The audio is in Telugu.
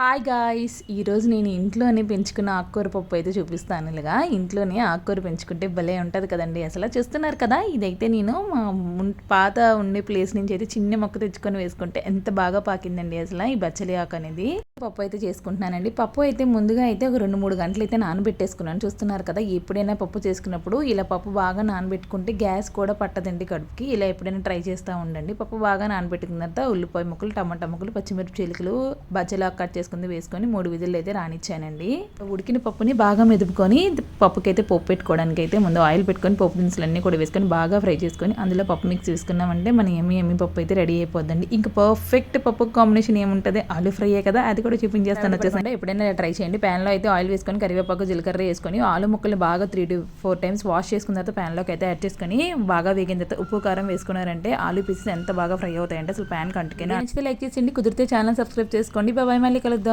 హాయ్ గాయ్స్ ఈరోజు నేను ఇంట్లోనే పెంచుకున్న ఆకుకూర పప్పు అయితే చూపిస్తాను ఇలాగా. ఇంట్లోనే ఆకుకూర పెంచుకుంటే భలే ఉంటుంది కదండి. అసలు చూస్తున్నారు కదా ఇదైతే నేను మా పాత ఉండే ప్లేస్ నుంచి అయితే చిన్న మొక్క తెచ్చుకొని వేసుకుంటే ఎంత బాగా పాకిందండి అసలు ఈ బచ్చలి ఆకు అనేది. పప్పు అయితే చేసుకుంటున్నానండి. పప్పు అయితే ముందుగా అయితే ఒక రెండు మూడు గంటలు అయితే నానబెట్టేసుకున్నాను. చూస్తున్నారు కదా ఎప్పుడైనా పప్పు చేసుకున్నప్పుడు ఇలా పప్పు బాగా నానబెట్టుకుంటే గ్యాస్ కూడా పట్టదండి కడుపుకి. ఇలా ఎప్పుడైనా ట్రై చేస్తూ ఉండండి. పప్పు బాగా నానబెట్టుకున్న తర్వాత ఉల్లిపాయ ముక్కలు టమాటా ముక్కలు పచ్చిమిరపి చిలుకలు బచ్చలా కట్ చేసుకుంది వేసుకొని మూడు విధులు అయితే రానిచ్చానండి. ఉడికిన పప్పుని బాగా మెదుపుకొని పప్పుకైతే పప్పు పెట్టుకోవడానికి అయితే ముందు ఆయిల్ పెట్టుకొని పప్పు దినుసులు అన్నీ కూడా వేసుకొని బాగా ఫ్రై చేసుకొని అందులో పప్పు మిక్స్ వేసుకున్నామంటే మన ఎమ్మి ఎమ్మి పప్పు అయితే రెడీ అయిపోద్దండి. ఇంకా పర్ఫెక్ట్ పప్పు కాంబినేషన్ ఏముంటుంది? ఆలు ఫ్రై కదా అది కూడా చూపించేస్తాను వచ్చేసంటే ఎప్పుడైనా ట్రై చేయండి. ప్యాన్లో అయితే ఆయిల్ వేసుకొని కరివేపాకు జీలకర్ర వేసుకొని ఆలు ముక్కలు బాగా three to four times wash చేసుకున్న తర్వాత ప్యాన్లోకి అయితే యాడ్ చేసుకొని బాగా వేగిన తర్వాత ఉప్పు కారం వేసుకున్నారంటే ఆలు పీసెస్ ఎంత బాగా ఫ్రై అవుతాయంటే అసలు ప్యాన్ కంటుకొని? నచ్చితే లైక్ చేసేయండి. కుదిరితే ఛానల్ సబ్స్క్రైబ్ చేసుకోండి. బాబాయ్ మళ్ళీ కలుద్దాం.